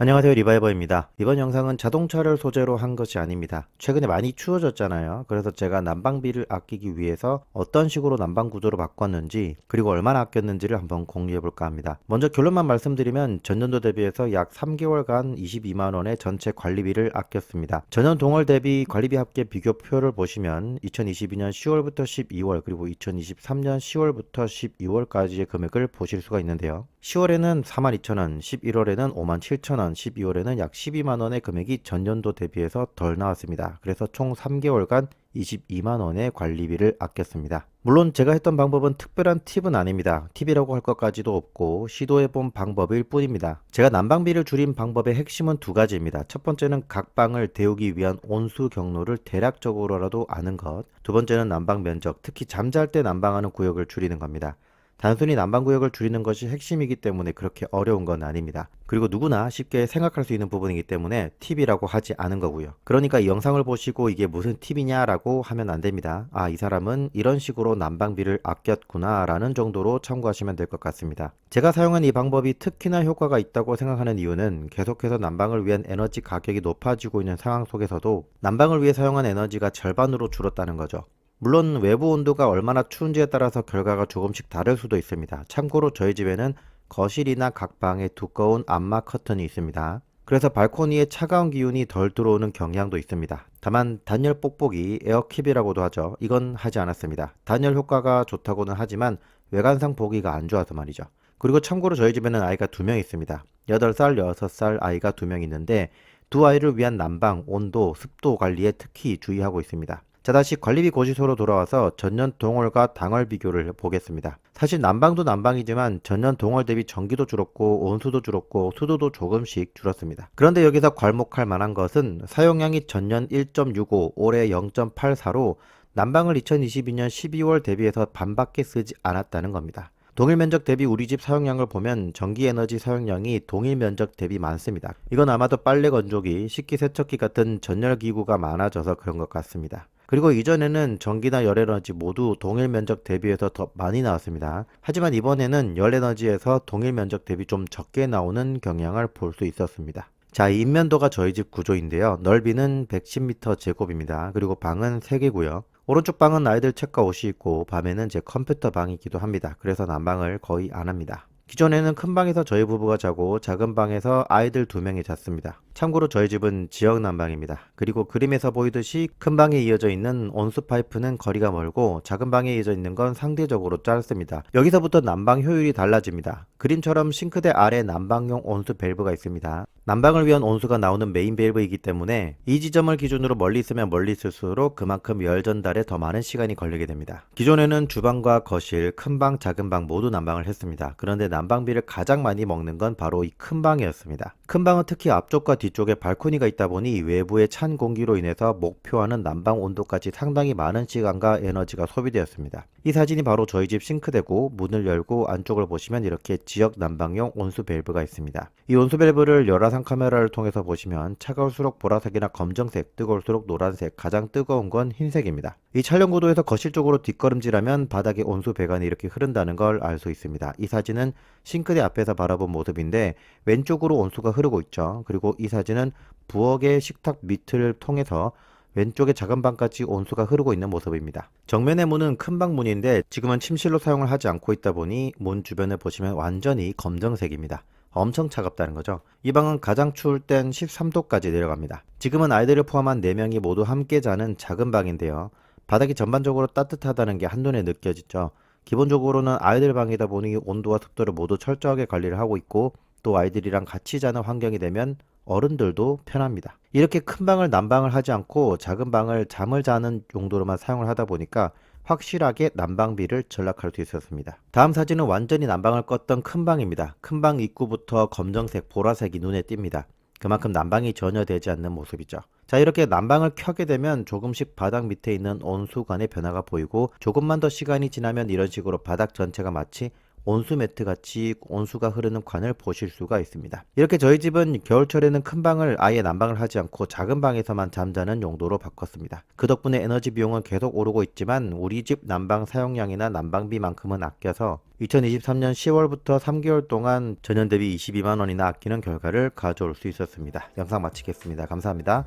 안녕하세요 리바이버입니다. 이번 영상은 자동차를 소재로 한 것이 아닙니다. 최근에 많이 추워졌잖아요. 그래서 제가 난방비를 아끼기 위해서 어떤 식으로 난방 구조로 바꿨는지 그리고 얼마나 아꼈는지를 한번 공유해 볼까 합니다. 먼저 결론만 말씀드리면 전년도 대비해서 약 3개월간 22만 원의 전체 관리비를 아꼈습니다. 전년 동월 대비 관리비 합계 비교표를 보시면 2022년 10월부터 12월 그리고 2023년 10월부터 12월까지의 금액을 보실 수가 있는데요. 10월에는 42,000원, 11월에는 57,000원, 12월에는 약 12만 원의 금액이 전년도 대비해서 덜 나왔습니다. 그래서 총 3개월간 22만 원의 관리비를 아꼈습니다. 물론 제가 했던 방법은 특별한 팁은 아닙니다. 팁이라고 할 것까지도 없고 시도해본 방법일 뿐입니다. 제가 난방비를 줄인 방법의 핵심은 두 가지입니다. 첫 번째는 각 방을 데우기 위한 온수 경로를 대략적으로라도 아는 것. 두 번째는 난방 면적, 특히 잠잘 때 난방하는 구역을 줄이는 겁니다. 단순히 난방구역을 줄이는 것이 핵심이기 때문에 그렇게 어려운 건 아닙니다. 그리고 누구나 쉽게 생각할 수 있는 부분이기 때문에 팁이라고 하지 않은 거고요. 그러니까 이 영상을 보시고 이게 무슨 팁이냐라고 하면 안 됩니다. 아, 이 사람은 이런 식으로 난방비를 아꼈구나 라는 정도로 참고하시면 될 것 같습니다. 제가 사용한 이 방법이 특히나 효과가 있다고 생각하는 이유는 계속해서 난방을 위한 에너지 가격이 높아지고 있는 상황 속에서도 난방을 위해 사용한 에너지가 절반으로 줄었다는 거죠. 물론 외부 온도가 얼마나 추운지에 따라서 결과가 조금씩 다를 수도 있습니다. 참고로 저희 집에는 거실이나 각 방에 두꺼운 암막 커튼이 있습니다. 그래서 발코니에 차가운 기운이 덜 들어오는 경향도 있습니다. 다만 단열 뽁뽁이 에어킵이라고도 하죠. 이건 하지 않았습니다. 단열 효과가 좋다고는 하지만 외관상 보기가 안 좋아서 말이죠. 그리고 참고로 저희 집에는 아이가 두 명 있습니다. 8살, 6살 아이가 두 명 있는데 두 아이를 위한 난방, 온도, 습도 관리에 특히 주의하고 있습니다. 자 다시 관리비 고지서로 돌아와서 전년 동월과 당월 비교를 보겠습니다. 사실 난방도 난방이지만 전년 동월 대비 전기도 줄었고 온수도 줄었고 수도도 조금씩 줄었습니다. 그런데 여기서 괄목할 만한 것은 사용량이 전년 1.65 올해 0.84로 난방을 2022년 12월 대비해서 반밖에 쓰지 않았다는 겁니다. 동일 면적 대비 우리 집 사용량을 보면 전기 에너지 사용량이 동일 면적 대비 많습니다. 이건 아마도 빨래 건조기, 식기 세척기 같은 전열 기구가 많아져서 그런 것 같습니다. 그리고 이전에는 전기나 열에너지 모두 동일 면적 대비해서 더 많이 나왔습니다. 하지만 이번에는 열에너지에서 동일 면적 대비 좀 적게 나오는 경향을 볼 수 있었습니다. 자, 이 인면도가 저희 집 구조인데요. 넓이는 110m 제곱입니다. 그리고 방은 3개고요. 오른쪽 방은 아이들 책과 옷이 있고 밤에는 제 컴퓨터 방이기도 합니다. 그래서 난방을 거의 안 합니다. 기존에는 큰 방에서 저희 부부가 자고 작은 방에서 아이들 두 명이 잤습니다. 참고로 저희 집은 지역 난방입니다. 그리고 그림에서 보이듯이 큰 방에 이어져 있는 온수 파이프는 거리가 멀고 작은 방에 이어져 있는 건 상대적으로 짧습니다. 여기서부터 난방 효율이 달라집니다. 그림처럼 싱크대 아래 난방용 온수 밸브가 있습니다. 난방을 위한 온수가 나오는 메인 밸브이기 때문에 이 지점을 기준으로 멀리 있으면 멀리 있을수록 그만큼 열 전달에 더 많은 시간이 걸리게 됩니다. 기존에는 주방과 거실, 큰 방, 작은 방 모두 난방을 했습니다. 그런데 난방비를 가장 많이 먹는 건 바로 이 큰 방이었습니다. 큰 방은 특히 앞쪽과 뒤쪽에 발코니가 있다 보니 외부의 찬 공기로 인해서 목표하는 난방 온도까지 상당히 많은 시간과 에너지가 소비되었습니다. 이 사진이 바로 저희 집 싱크대고 문을 열고 안쪽을 보시면 이렇게 지역 난방용 온수 밸브가 있습니다. 이 온수 밸브를 열화상 카메라를 통해서 보시면 차가울수록 보라색이나 검정색, 뜨거울수록 노란색, 가장 뜨거운 건 흰색입니다. 이 촬영 구도에서 거실 쪽으로 뒷걸음질하면 바닥에 온수 배관이 이렇게 흐른다는 걸 알 수 있습니다. 이 사진은 싱크대 앞에서 바라본 모습인데 왼쪽으로 온수가 흐르고 있죠. 그리고 이 사진은 부엌의 식탁 밑을 통해서 왼쪽에 작은 방까지 온수가 흐르고 있는 모습입니다. 정면의 문은 큰 방 문인데 지금은 침실로 사용을 하지 않고 있다 보니 문 주변을 보시면 완전히 검정색입니다. 엄청 차갑다는 거죠. 이 방은 가장 추울 땐 13도까지 내려갑니다. 지금은 아이들을 포함한 4명이 모두 함께 자는 작은 방인데요. 바닥이 전반적으로 따뜻하다는 게 한눈에 느껴지죠. 기본적으로는 아이들 방이다 보니 온도와 습도를 모두 철저하게 관리를 하고 있고 또 아이들이랑 같이 자는 환경이 되면 어른들도 편합니다. 이렇게 큰 방을 난방을 하지 않고 작은 방을 잠을 자는 용도로만 사용을 하다 보니까 확실하게 난방비를 절약할 수 있었습니다. 다음 사진은 완전히 난방을 껐던 큰 방입니다. 큰 방 입구부터 검정색, 보라색이 눈에 띕니다. 그만큼 난방이 전혀 되지 않는 모습이죠. 자, 이렇게 난방을 켜게 되면 조금씩 바닥 밑에 있는 온수관의 변화가 보이고 조금만 더 시간이 지나면 이런 식으로 바닥 전체가 마치 온수 매트 같이 온수가 흐르는 관을 보실 수가 있습니다. 이렇게 저희 집은 겨울철에는 큰 방을 아예 난방을 하지 않고 작은 방에서만 잠자는 용도로 바꿨습니다. 그 덕분에 에너지 비용은 계속 오르고 있지만 우리 집 난방 사용량이나 난방비만큼은 아껴서 2023년 10월부터 3개월 동안 전년 대비 22만 원이나 아끼는 결과를 가져올 수 있었습니다. 영상 마치겠습니다. 감사합니다.